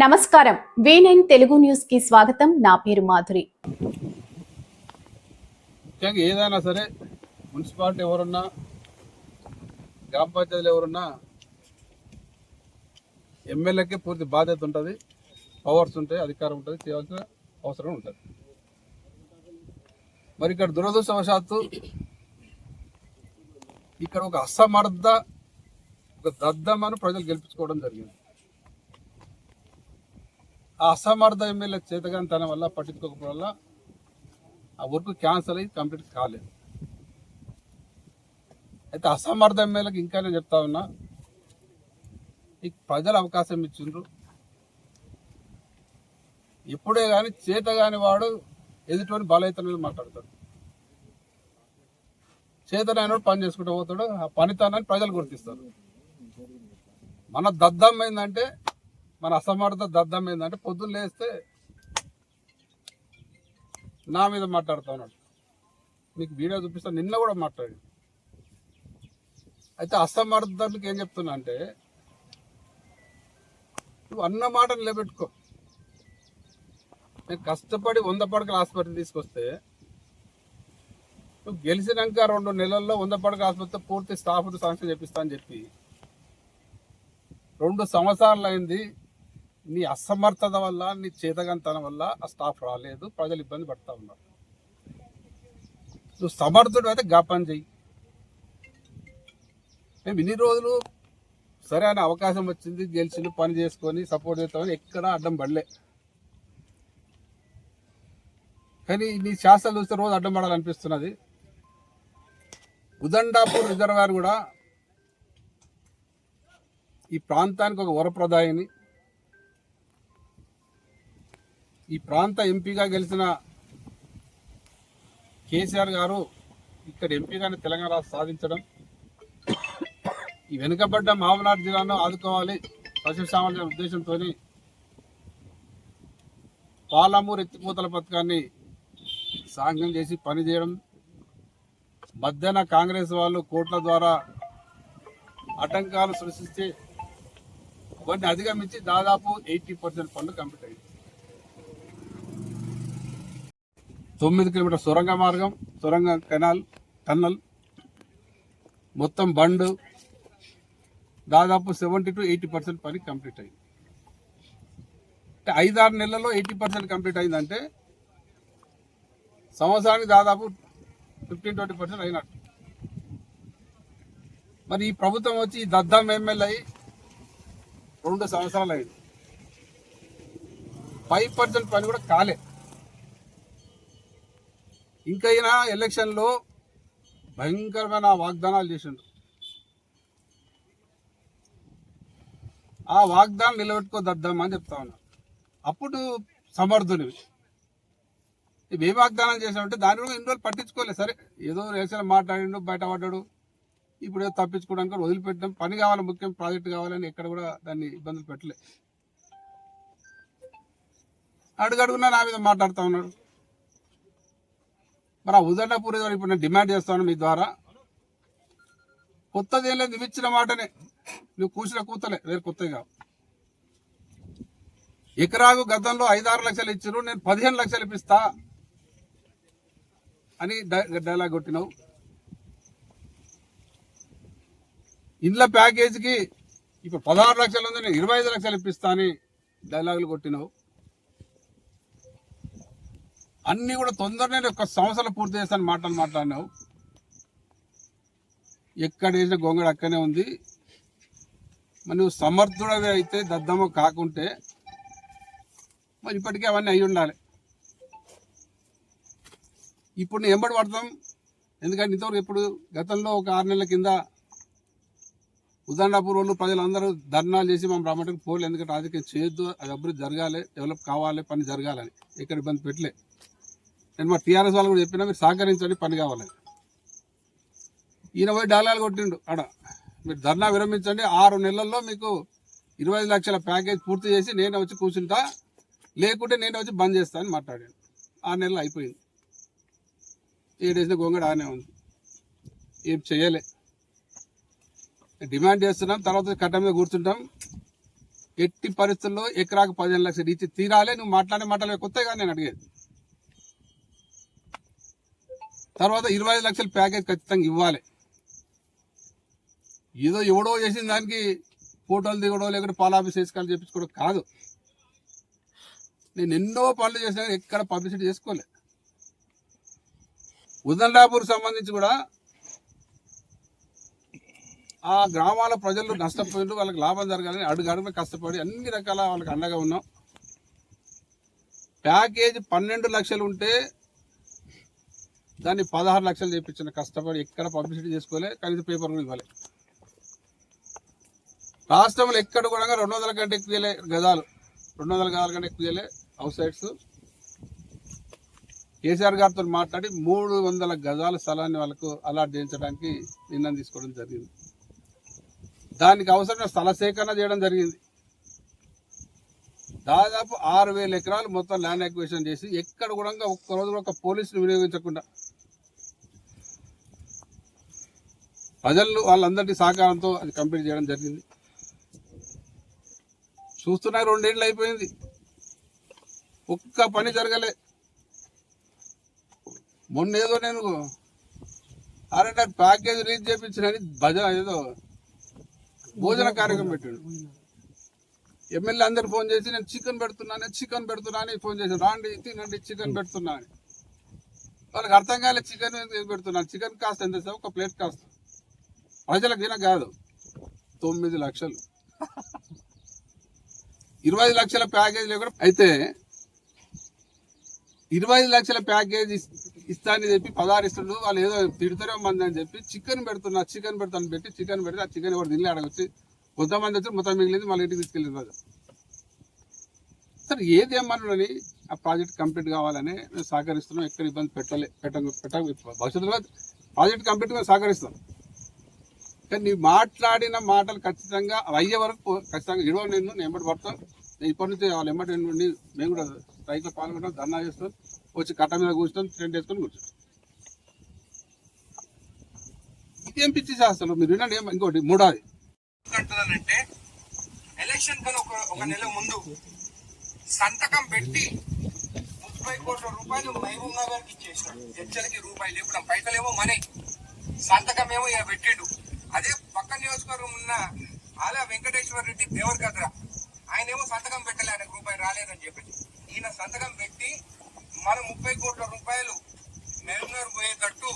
నమస్కారం. V nine Telugu న్యూస్కి స్వాగతం. నా పేరు మాధురి. ముఖ్యంగా ఏదైనా సరే మున్సిపాలిటీ ఎవరున్నా గ్రామ పంచాయతీలు ఎవరున్నా ఎమ్మెల్యేకి పూర్తి బాధ్యత ఉంటుంది పవర్స్ ఉంటాయి అధికారం ఉంటుంది చేయాల్సిన అవసరం ఉంటుంది. మరి ఇక్కడ దురదృష్టవశాత్తు ఇక్కడ ఒక అసమర్థ ఒక దద్దమ్మను ప్రజలు గెలిపించుకోవడం జరిగింది. ఆ అసమర్థ ఎమ్మెల్యే చేతగాని తన వల్ల పట్టించుకోకపోవడం వల్ల ఆ వర్క్ క్యాన్సిల్ అయ్యి కంప్లీట్ కాలేదు. అయితే అసమర్థ ఎమ్మెల్యేకి ఇంకా నేను చెప్తా ఉన్నా ఈ ప్రజలు అవకాశం ఇచ్చిండ్రు. ఇప్పుడే కానీ చేత కాని వాడు ఎదుటిని బలైతన మీద మాట్లాడతాడు. చేతనైన పని చేసుకుంటూ పోతాడు ఆ పనితనాన్ని ప్రజలు గుర్తిస్తారు. మన దద్దం ఏంటంటే మన అసమర్థ దద్దం ఏంటంటే పొద్దున్న లేస్తే నా మీద మాట్లాడుతున్నాడు మీకు వీడియో చూపిస్తాను నిన్న కూడా మాట్లాడి. అయితే అసమర్థానికి ఏం చెప్తున్నా అంటే నువ్వు అన్న మాట నిలబెట్టుకో. నేను కష్టపడి వంద పడకల ఆసుపత్రి తీసుకొస్తే నువ్వు గెలిచినాక రెండు నెలల్లో వంద పడకల ఆసుపత్రి పూర్తి స్టాఫ్ శాంక్షన్ చెప్పిస్తా అని చెప్పి రెండు సంవత్సరాలు అయింది నీ అసమర్థత వల్ల నీ చేతగంతనం వల్ల ఆ స్టాఫ్ రాలేదు. ప్రజలు ఇబ్బంది పడతా ఉన్నారు. నువ్వు సమర్థుడు అయితే గా పని చెయ్యి. మేము ఇన్ని రోజులు సరే అనే అవకాశం వచ్చింది గెలిచింది పని చేసుకొని సపోర్ట్ చేస్తామని ఎక్కడ అడ్డం పడలే. కానీ నీ శాస్త్రాలు చూస్తే రోజు అడ్డం పడాలనిపిస్తున్నది. ఉదండాపూర్ రిజర్వాయర్ కూడా ఈ ప్రాంతానికి ఒక వరప్రదాయని ఈ ప్రాంత ఎంపీగా గెలిచిన కేసీఆర్ గారు ఇక్కడ ఎంపీగానే తెలంగాణ సాధించడం. ఈ వెనుకబడ్డ మామనాడు జిల్లాను ఆదుకోవాలి. సస్యశ్యామల ఉద్దేశంతో పాలమూరు ఎత్తిపోతల పథకాన్ని సాంఘ్యం చేసి పనిచేయడం మధ్యాహ్న కాంగ్రెస్ వాళ్ళు కోట్ల ద్వారా ఆటంకాలు సృష్టిస్తే కొన్ని అధిగమించి దాదాపు ఎయిటీ పర్సెంట్ పనులు కంప్లీట్ అయింది. తొమ్మిది కిలోమీటర్ సొరంగ మార్గం సొరంగ కెనాల్ టన్నల్ మొత్తం బండ్ దాదాపు సెవెంటీ టు ఎయిటీ పర్సెంట్ పని కంప్లీట్ అయింది. అంటే ఐదారు నెలల్లో ఎయిటీ పర్సెంట్ కంప్లీట్ అయిందంటే సంవత్సరానికి దాదాపు ఫిఫ్టీన్ ట్వంటీ పర్సెంట్ అయినట్టు. మరి ఈ ప్రభుత్వం వచ్చి ఈ దద్దం ఎమ్మెల్యే అయి రెండు సంవత్సరాలు అయింది. ఫైవ్ పర్సెంట్ పని కూడా కాలేదు ఇంకైనా ఎలక్షన్లో భయంకరమైన వాగ్దానాలు చేసిండు ఆ వాగ్దానం నిలబెట్టుకోదద్దామని చెప్తా ఉన్నారు అప్పుడు సమర్థునివి. మేము ఏ వాగ్దానం చేసామంటే దాని కూడా ఇన్ని రోజులు పట్టించుకోలేదు సరే ఏదో రేషన్ మాట్లాడిండు బయట పడ్డాడు ఇప్పుడు ఏదో తప్పించుకోవడానికి కూడా వదిలిపెట్టాం పని కావాలి ముఖ్యం ప్రాజెక్ట్ కావాలని ఎక్కడ కూడా దాన్ని ఇబ్బందులు పెట్టలే. అడుగడుగునా నా మీద మాట్లాడుతూ ఉన్నాడు. మరి ఆ ఉదండపూర్ ఇప్పుడు నేను డిమాండ్ చేస్తాను మీ ద్వారా. కొత్తది ఏం లేదు నువ్వు ఇచ్చిన మాటనే. నువ్వు కూసిన కూతలే వేరు కొత్తగా ఎకరాకు గతంలో ఐదారు లక్షలు ఇచ్చారు నేను పదిహేను లక్షలు ఇప్పిస్తా అని డై- డైలాగ్ కొట్టినావు. ఇండ్ల ప్యాకేజీకి ఇప్పుడు పదహారు లక్షలు ఉంది నేను ఇరవై ఐదు లక్షలు ఇప్పిస్తా అని డైలాగులు కొట్టినావు. అన్ని కూడా తొందరనే ఒక సంవత్సరం పూర్తి చేస్తాను మాటలు మాట్లాడినావు. ఎక్కడ వేసిన గొంగడు అక్కనే ఉంది. మరి నువ్వు సమర్థుడవి అయితే దద్దమ్మ కాకుంటే మరి ఇప్పటికే అవన్నీ అయి ఉండాలి. ఇప్పుడు నేను ఎంబడి పడతాం. ఎందుకంటే ఇంతవరకు ఇప్పుడు గతంలో ఒక ఆరు నెలల కింద ఉదండాపూర్ వాళ్ళు ప్రజలందరూ ధర్నాలు చేసి మనం రమ్మటకు పోలే ఎందుకంటే రాజకీయం చేయొద్దు అది అభివృద్ధి జరగాలి డెవలప్ కావాలి పని జరగాలని ఎక్కడ ఇబ్బంది పెట్టలే. నేను మా టీఆర్ఎస్ వాళ్ళు కూడా చెప్పినా మీరు సహకరించండి పని కావాలని ఈయన పోయి డాలాలు కొట్టిండు అడ మీరు ధర్నా విరమించండి ఆరు నెలల్లో మీకు ఇరవై ఐదు లక్షల ప్యాకేజ్ పూర్తి చేసి నేను వచ్చి కూర్చుంటా లేకుంటే నేను వచ్చి బంద్ చేస్తా అని మాట్లాడాను ఆరు నెలలు అయిపోయింది. ఏడేసిన గొంగడ ఆనే ఉంది. ఏం చేయలే. డిమాండ్ చేస్తున్నాం తర్వాత కట్ట మీద కూర్చుంటాం. ఎట్టి పరిస్థితుల్లో ఎకరాకు పదిహేను లక్షలు ఇచ్చి తీరాలే నువ్వు మాట్లాడే మాట్లాడే కొత్తగా నేను అడిగేది. తర్వాత ఇరవై ఐదు లక్షల ప్యాకేజ్ ఖచ్చితంగా ఇవ్వాలి. ఏదో ఎవడో చేసిన దానికి ఫోటోలు దిగడో లేకుంటే పాలాఫీస్ వేసుకోవాలి చెప్పించుకోవడం కాదు. నేను ఎన్నో పనులు చేసినా ఎక్కడ పబ్లిసిటీ చేసుకోలే. ఉదండాపూర్ సంబంధించి కూడా ఆ గ్రామాల ప్రజలు నష్టపోయిన వాళ్ళకి లాభం జరగాలని అడుగు అడుగు కష్టపడి అన్ని రకాల వాళ్ళకి అండగా ఉన్నాం. ప్యాకేజ్ పన్నెండు లక్షలు ఉంటే దాన్ని పదహారు లక్షలు చేయించిన కష్టపడి ఎక్కడ పబ్లిసిటీ చేసుకోలే కనీసం పేపర్ కూడా ఇవ్వాలి. రాష్ట్రంలో ఎక్కడ కూడా రెండు వందల కంటే ఎక్కువ చేయలే గదాలు. రెండు వందల గదాల కంటే ఎక్కువ చేయలే అవుట్ సైడ్స్ కేసీఆర్ గారితో మాట్లాడి మూడు వందల గజాల స్థలాన్ని వాళ్ళకు అలాట్ చేయించడానికి నిర్ణయం తీసుకోవడం జరిగింది. దానికి అవసరమైన స్థల సేకరణ చేయడం జరిగింది. దాదాపు ఆరు వేల ఎకరాలు మొత్తం ల్యాండ్ అక్విజిషన్ చేసి ఎక్కడ కూడా ఒక్క రోజు ఒక పోలీసులు వినియోగించకుండా ప్రజలు వాళ్ళందరి సహకారంతో అది కంప్లీట్ చేయడం జరిగింది. చూస్తున్నా రెండేళ్ళు అయిపోయింది. ఒక్క పని జరగలే. మొన్న ఏదో నేను అరే ప్యాకేజ్ రీచ్ చేయించిన భజన ఏదో భోజన కార్యక్రమం పెట్టాడు. ఎమ్మెల్యే అందరు ఫోన్ చేసి నేను చికెన్ పెడుతున్నాను చికెన్ పెడుతున్నాను ఫోన్ చేసి రాండి తినండి చికెన్ పెడుతున్నా అని. వాళ్ళకి అర్థం కాలే చికెన్ పెడుతున్నాను చికెన్ కాస్ట్ ఎంత సార్? ఒక ప్లేట్ కాస్ట్ ప్రజలకు తిన కాదు. తొమ్మిది లక్షలు. ఇరవై లక్షల ప్యాకేజీలో కూడా అయితే ఇరవై ఐదు లక్షల ప్యాకేజ్ ఇస్తానని చెప్పి పదహారు ఇస్తుండ్రు. వాళ్ళు ఏదో తిడతారో మంది అని చెప్పి చికెన్ పెడుతున్నా చికెన్ పెడతాను పెట్టి చికెన్ పెడితే ఆ చికెన్ ఎవరు తినలే? అడగొచ్చి కొంతమంది వచ్చి మొత్తం మిగిలింది మళ్ళీ ఇంటికి తీసుకెళ్ళింది రోజు. సార్ ఏది ఏమన్నాడని ఆ ప్రాజెక్ట్ కంప్లీట్ కావాలని మేము సహకరిస్తున్నాం. ఎక్కడ ఇబ్బంది పెట్టలే పెట్ట పెట్ట భవిష్యత్తులో ప్రాజెక్ట్ కంప్లీట్గా సహకరిస్తాం కానీ నీ మాట్లాడిన మాటలు ఖచ్చితంగా అవి అయ్యే వరకు ఖచ్చితంగా ఇడవ నేను నేను ఎంబడి పడతాను. నేను ఇప్పటి నుంచి వాళ్ళు ఎంబడి నుండి మేము కూడా స్ట్రైక్లో పాల్గొంటాం ధర్నా చేస్తాం వచ్చి కట్ట మీద కూర్చుంటాం ట్రెండ్ వేసుకొని కూర్చుంటాం ఇదేం పిచ్చి చేస్తాను మీరు వినండి ఇంకోటి మూడాది. అంటున్నానంటే ఎలక్షన్ కన్నా ఒక ఒక నెల ముందు సంతకం పెట్టి ముప్పై కోట్ల రూపాయలు మహబూబ్ నగర్కి ఇచ్చేసాడు హెచ్చలకి రూపాయలు లేకుండా పైసలు మనీ. సంతకం ఏమో ఇక పెట్టిండు. అదే పక్క నియోజకవర్గం ఉన్న ఆల వెంకటేశ్వర రెడ్డి దేవరకద్ర ఆయన ఏమో సంతకం పెట్టలే ఆయనకు రూపాయి రాలేదని చెప్పి. ఈయన సంతకం పెట్టి మన ముప్పై కోట్ల రూపాయలు మెరునర్ పోయేటట్టు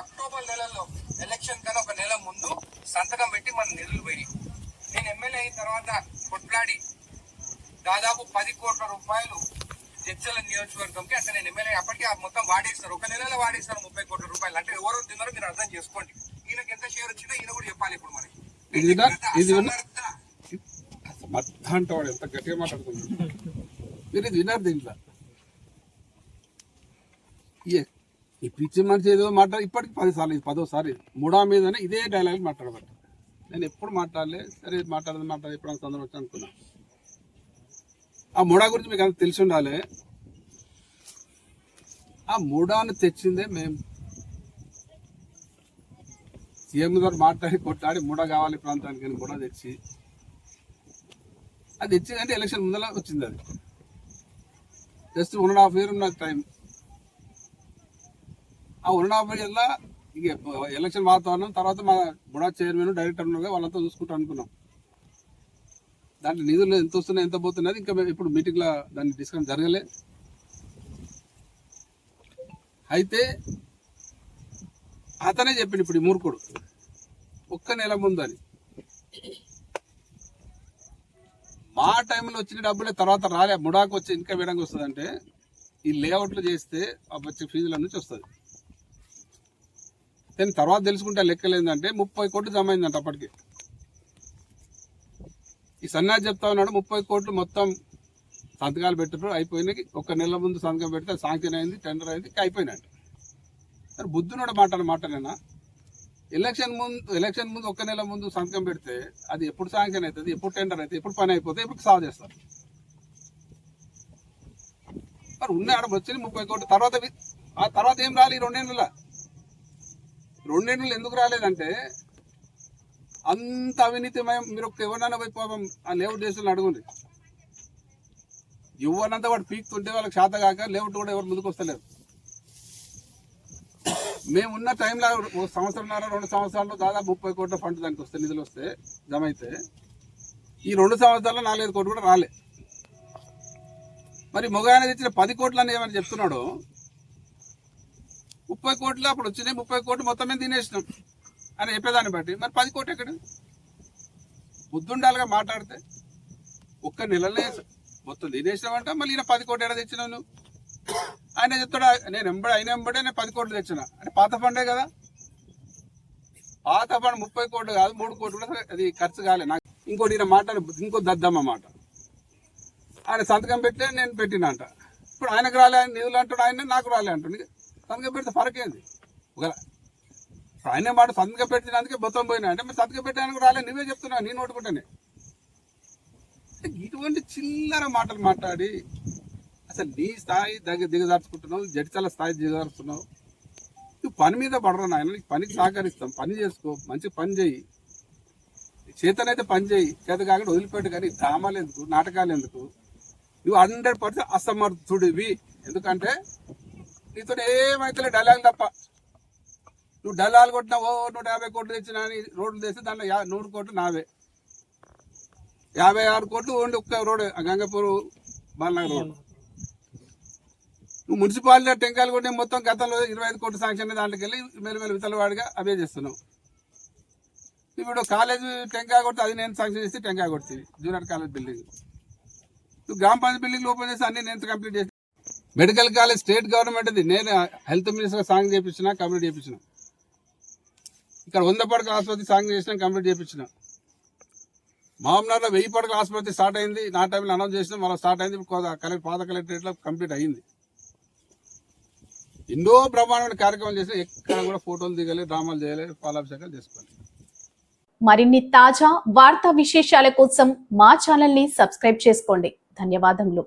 అక్టోబర్ నెలలో ఎలక్షన్ కన్నా ఒక నెల ముందు సంతకం పెట్టి మన నిధులు పోయి నేను ఎమ్మెల్యే అయిన తర్వాత కొట్లాడి దాదాపు పది కోట్ల రూపాయలు జడ్చల నియోజకవర్గంకి అంటే నేను ఎమ్మెల్యే అప్పటికి ఆ మొత్తం వాడేస్తారు. ఒక నెలలో వాడేస్తారు ముప్పై కోట్ల రూపాయలు. అంటే ఎవరు తిన్నారో మీరు అర్థం చేసుకోండి. ఈయనకి ఎంత షేర్ వచ్చిందో ఈయన కూడా చెప్పాలి ఇప్పుడు మనకి. అసమర్థ. ఎంత గట్టిగా మాట్లాడుతున్నాడు. మీరు ఇది విన్నారు దీంట్లో? ఈ పిచ్చి మనిషి ఏదో మాట్లాడి ఇప్పటికి పది సార్లు ఇది పదోసారి మూడా మీదనే ఇదే డైలాగ్ మాట్లాడబట్ట నేను ఎప్పుడు మాట్లాడలే సరే మాట్లాడదు మాట్లాడదు ఎప్పుడు సందర్భం వచ్చి అనుకున్నా. ఆ మూడా గురించి మీకు అంత తెలిసి ఉండాలి. ఆ మూడాను తెచ్చిందే మేము. సీఎం గారు మాట్లాడి కొట్లాడి మూడా కావాలి ఈ ప్రాంతానికి అని మూడా తెచ్చి. అది తెచ్చిందంటే ఎలక్షన్ ముందర వచ్చింది అది. Just one and half year ఉన్న టైం. ఆ వన్ ఇక ఎలక్షన్ వాతావరణం తర్వాత మా బుడా చైర్మన్ డైరెక్టర్ ఉన్నారుగా వాళ్ళంతా చూసుకుంటాం అనుకున్నాం. దాంట్లో నిధులు ఎంత వస్తున్నాయి ఎంత పోతున్నది ఇంకా మేము ఇప్పుడు మీటింగ్లో దాన్ని డిస్కస్ జరగలే. అయితే అతనే చెప్పిండు ఇప్పుడు ఈ మూర్ఖుడు. ఒక్క నెల ముందు అని. మా టైంలో వచ్చిన డబ్బులే తర్వాత రాలే. ముడాకు వచ్చి ఇంకా వేయడానికి వస్తుంది అంటే ఈ లేఅవుట్లు చేస్తే ఆ వచ్చే ఫీజుల నుంచి వస్తుంది. కానీ తర్వాత తెలుసుకుంటే లెక్కలు ఏంటంటే ముప్పై కోట్లు జమ అయిందంట అప్పటికి. ఈ సన్నాసి చెప్తా ఉన్నాడు ముప్పై కోట్లు మొత్తం సంతకాలు పెట్టారు అయిపోయినాయి ఒక నెల ముందు సంతకం పెడితే శాంక్షన్ అయింది టెండర్ అయింది ఇంకా అయిపోయినట్టు మరి బుద్ధునోడు మాట నేను? ఎలక్షన్ ముందు ఎలక్షన్ ముందు ఒక నెల ముందు సంతకం పెడితే అది ఎప్పుడు శాంక్షన్ అవుతుంది ఎప్పుడు టెండర్ అవుతుంది ఎప్పుడు పని అయిపోతుంది ఎప్పుడు సాగు చేస్తారు? మరి ఉన్న ఆడ వచ్చింది ముప్పై కోట్లు తర్వాత ఆ తర్వాత ఏం రాలి ఈ రెండేళ్ళ రెండేళ్ళు ఎందుకు రాలేదంటే అంత అవినీతిమయం మీరు ఒక ఎవరినైనా పోయి పాపం ఆ లేఅవుట్ చేసిన అడుగుంది ఎవరినంతా వాడు పీక్తుంటే వాళ్ళకి శాత కాక లేఅవుట్ కూడా ఎవరు ముందుకు వస్తలేరు. మేము ఉన్న టైంలో ఒక సంవత్సరంన్నర రెండు సంవత్సరాల్లో దాదాపు ముప్పై కోట్ల ఫండ్ దానికి వస్తే నిధులు వస్తే జమ అయితే ఈ రెండు సంవత్సరాల్లో నాలుగైదు కోట్లు కూడా రాలే. మరి మొగాయన తెచ్చిన పది కోట్లు అని ఏమని చెప్తున్నాడు ముప్పై కోట్లు అప్పుడు వచ్చినాయి ముప్పై కోట్లు మొత్తం మీద తినేసినాం. అని చెప్పేదాన్ని బట్టి. మరి పది కోట్లు ఎక్కడ? బుద్ధుండాలిగా మాట్లాడితే ఒక్క నెలలే మొత్తం తినేసినామంట మళ్ళీ ఈయన పది కోట్లు ఎక్కడ తెచ్చినావు నువ్వు? ఆయన చెప్తాడు నేను ఎంబడి అయిన ఎంబడే నేను పది కోట్లు తెచ్చిన. అంటే పాత ఫండే కదా. పాత ఫండ్ ముప్పై కోట్లు కాదు మూడు కోట్లు కూడా అది ఖర్చు కాలే. నాకు ఇంకోటి ఈయన మాట్లాడి ఇంకో దద్దమ్మ మాట. ఆయన సంతకం పెట్టే నేను పెట్టినంట ఇప్పుడు ఆయనకు రాలే నిధులు అంటాడు ఆయన నాకు రాలే అంటాడు సంతకం పెడితే ఫరక్ ఏంది ఒకవేళ ఆయన మాట సంతకం పెట్టినందుకే బొత్తం పోయినా. అంటే మరి సంతకం పెట్టడానికి రాలే నువ్వే చెప్తున్నావు. నేను నోటుకుంటానే. ఇటువంటి చిల్లర మాటలు మాట్లాడి అసలు నీ స్థాయి దగ్గర దిగజార్చుకుంటున్నావు. జడితల స్థాయి దిగజారుస్తున్నావు నువ్వు పని మీద పడరా నాయన. నీకు పనికి సహకరిస్తాం. పని చేసుకో. మంచి పని చేయి. చేతనైతే పని చేయి. చేత కాకుండా వదిలిపెట్టు కానీ డ్రామాలు ఎందుకు? నాటకాలు ఎందుకు? నువ్వు హండ్రెడ్ పర్సెంట్ అసమర్థుడివి. ఎందుకంటే నీతో ఏమైతలే డలాలు తప్ప. నువ్వు డల్లాలు కొట్టినా ఓ నూట యాభై కోట్లు తెచ్చినా అని రోడ్లు తెస్తే దాంట్లో యా నూరు కోట్లు నావే. యాభై ఆరు కోట్లు ఓన్లీ ఒక్క రోడ్ గంగపూర్ బాలనగర్ రోడ్. నువ్వు మున్సిపాలిటీ టెంకాయలు కొట్టి మొత్తం గతంలో ఇరవై ఐదు కోట్ల శాంక్షన్ దాంట్లోకి వెళ్ళి మెల్లిమెల్లి వితలవాడిగా అవే చేస్తున్నావు. ఇప్పుడు కాలేజ్ టెంకాయ కొడితే అది నేను శాంక్షన్ చేసి టెంకాయ కొడుతుంది జూనియర్ కాలేజ్ బిల్డింగ్. నువ్వు గ్రామ పంచాయతీ బిల్డింగ్లు ఓపెన్ చేసి అన్ని నేను కంప్లీట్ చేసి మెడికల్ కాలేజ్ స్టేట్ గవర్నమెంట్ది. నేను హెల్త్ మినిస్టర్ సాంగ్ చేయించిన కంప్లీట్ చేయించిన ఇక్కడ వంద పడకల ఆసుపత్రి సాంగ్ చేసిన కంప్లీట్ చేయించిన మామూలు వెయ్యి పడకల ఆసుపత్రి స్టార్ట్ అయింది. నా టైంలో అనౌన్స్ చేసిన మళ్ళీ స్టార్ట్ అయింది. ఇప్పుడు కలెక్టర్ పాత కలెక్టరేట్లో కంప్లీట్ అయింది. ఎన్నో బ్రహ్మాండమైన కార్యక్రమాలు చేసిన ఎక్కడ కూడా ఫోటోలు దిగలేదు డ్రామాలు చేయలేదు పాలాభిషేకాలు చేసుకోలేదు. మరిన్ని తాజా వార్తా విశేషాల కోసం మా ఛానల్ని సబ్స్క్రైబ్ చేసుకోండి. ధన్యవాదములు.